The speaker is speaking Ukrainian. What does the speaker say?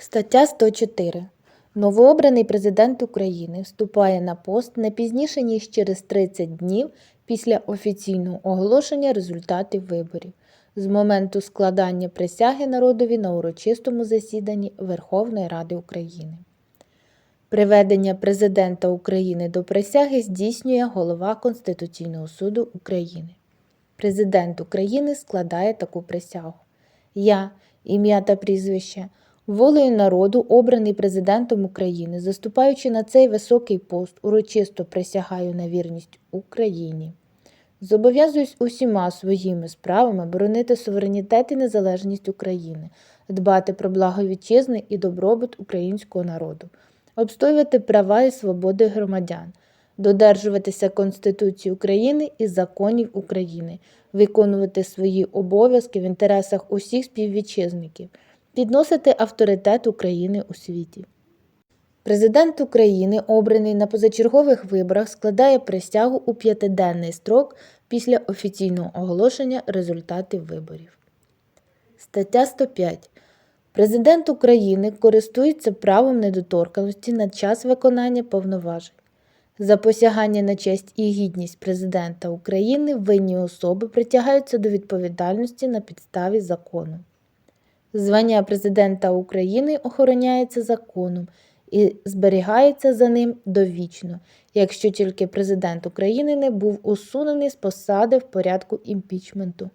Стаття 104. Новообраний президент України вступає на пост не пізніше, ніж через 30 днів після офіційного оголошення результатів виборів з моменту складання присяги народові на урочистому засіданні Верховної Ради України. Приведення президента України до присяги здійснює голова Конституційного суду України. Президент України складає таку присягу. Я, ім'я та прізвище, волею народу, обраний президентом України, заступаючи на цей високий пост, урочисто присягаю на вірність Україні. Зобов'язуюсь усіма своїми справами боронити суверенітет і незалежність України, дбати про благо вітчизни і добробут українського народу, обстоювати права і свободи громадян, додержуватися Конституції України і законів України, виконувати свої обов'язки в інтересах усіх співвітчизників, підносити авторитет України у світі. Президент України, обраний на позачергових виборах, складає присягу у п'ятиденний строк після офіційного оголошення результатів виборів. Стаття 105. Президент України користується правом недоторканості на час виконання повноважень. За посягання на честь і гідність президента України винні особи притягаються до відповідальності на підставі закону. Звання президента України охороняється законом і зберігається за ним довічно, якщо тільки президент України не був усунений з посади в порядку імпічменту.